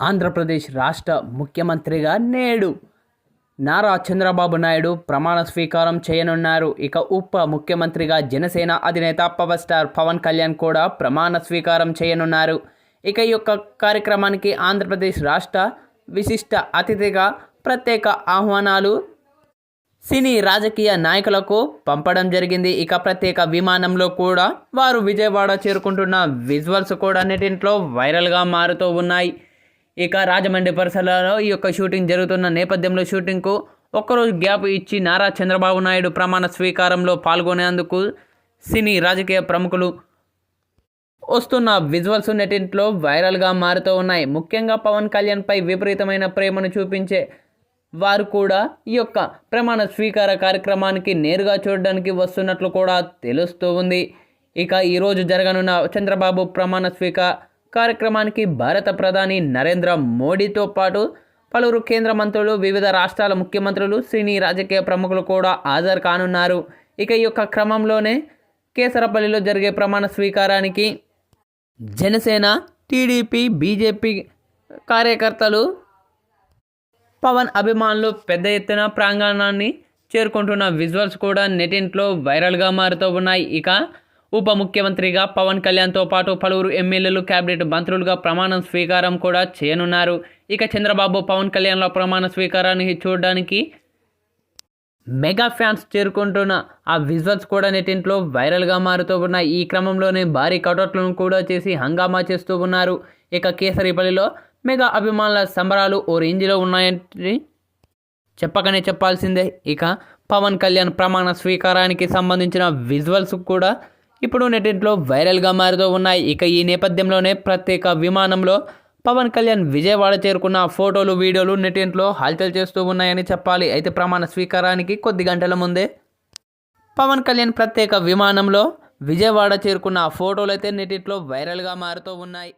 ఆంధ్రప్రదేశ్ రాష్ట్ర ముఖ్యమంత్రిగా నేడు నారా చంద్రబాబు నాయుడు ప్రమాణ స్వీకారం చేయనున్నారు. ఇక ఉప ముఖ్యమంత్రిగా జనసేన అధినేత పవర్ స్టార్ పవన్ కళ్యాణ్ కూడా ప్రమాణ స్వీకారం చేయనున్నారు. ఇక ఈ యొక్క కార్యక్రమానికి ఆంధ్రప్రదేశ్ రాష్ట్ర విశిష్ట అతిథిగా ప్రత్యేక ఆహ్వానాలు సినీ రాజకీయ నాయకులకు పంపడం జరిగింది. ఇక ప్రత్యేక విమానంలో కూడా వారు విజయవాడ చేరుకుంటున్న విజువల్స్ కూడా అన్నిటింట్లో వైరల్గా మారుతూ ఉన్నాయి. ఇక రాజమండ్రి పరిసరాల్లో ఈ యొక్క షూటింగ్ జరుగుతున్న నేపథ్యంలో షూటింగ్కు ఒక్కరోజు గ్యాప్ ఇచ్చి నారా చంద్రబాబు నాయుడు ప్రమాణ స్వీకారంలో పాల్గొనేందుకు సినీ రాజకీయ ప్రముఖులు వస్తున్న విజువల్స్ నెటింట్లో వైరల్గా మారుతూ ఉన్నాయి. ముఖ్యంగా పవన్ కళ్యాణ్పై విపరీతమైన ప్రేమను చూపించే వారు కూడా ఈ యొక్క ప్రమాణ స్వీకార కార్యక్రమానికి నేరుగా చూడడానికి వస్తున్నట్లు కూడా తెలుస్తూ ఉంది. ఇక ఈరోజు జరగనున్న చంద్రబాబు ప్రమాణ స్వీకార కార్యక్రమానికి భారత ప్రధాని నరేంద్ర మోడీతో పాటు పలువురు కేంద్ర మంత్రులు వివిధ రాష్ట్రాల ముఖ్యమంత్రులు సినీ రాజకీయ ప్రముఖులు కూడా హాజరు కానున్నారు. ఇక ఈ యొక్క క్రమంలోనే కేసరపల్లిలో జరిగే ప్రమాణ స్వీకారానికి జనసేన టీడీపీ బీజేపీ కార్యకర్తలు పవన్ అభిమానులు పెద్ద ఎత్తున ప్రాంగణాన్ని చేరుకుంటున్న విజువల్స్ కూడా నెటింట్లో వైరల్గా మారుతూ ఉన్నాయి. ఇక ఉప ముఖ్యమంత్రిగా పవన్ కళ్యాణ్తో పాటు పలువురు ఎమ్మెల్యేలు కేబినెట్ మంత్రులుగా ప్రమాణం స్వీకారం కూడా చేయనున్నారు. ఇక చంద్రబాబు పవన్ కళ్యాణ్ల ప్రమాణ స్వీకారాన్ని చూడడానికి మెగా ఫ్యాన్స్ చేరుకుంటున్న ఆ విజువల్స్ కూడా నెటింట్లో వైరల్గా మారుతూ ఉన్నాయి. ఈ క్రమంలోనే భారీ కటౌట్లను కూడా చేసి హంగామా చేస్తూ ఉన్నారు. ఇక కేసరిపల్లిలో మెగా అభిమానుల సంబరాలు ఓ రేంజ్లో ఉన్నాయని చెప్పకనే చెప్పాల్సిందే. ఇక పవన్ కళ్యాణ్ ప్రమాణ స్వీకారానికి సంబంధించిన విజువల్స్ కూడా ఇప్పుడు నెటింట్లో వైరల్గా మారుతూ ఉన్నాయి. ఇక ఈ నేపథ్యంలోనే ప్రత్యేక విమానంలో పవన్ కళ్యాణ్ విజయవాడ చేరుకున్న ఫోటోలు వీడియోలు నెటింట్లో హల్చల్ చేస్తూ ఉన్నాయని చెప్పాలి. అయితే ప్రమాణ స్వీకారానికి కొద్ది గంటల ముందే పవన్ కళ్యాణ్ ప్రత్యేక విమానంలో విజయవాడ చేరుకున్న ఫోటోలు అయితే నెటింట్లో వైరల్గా మారుతూ ఉన్నాయి.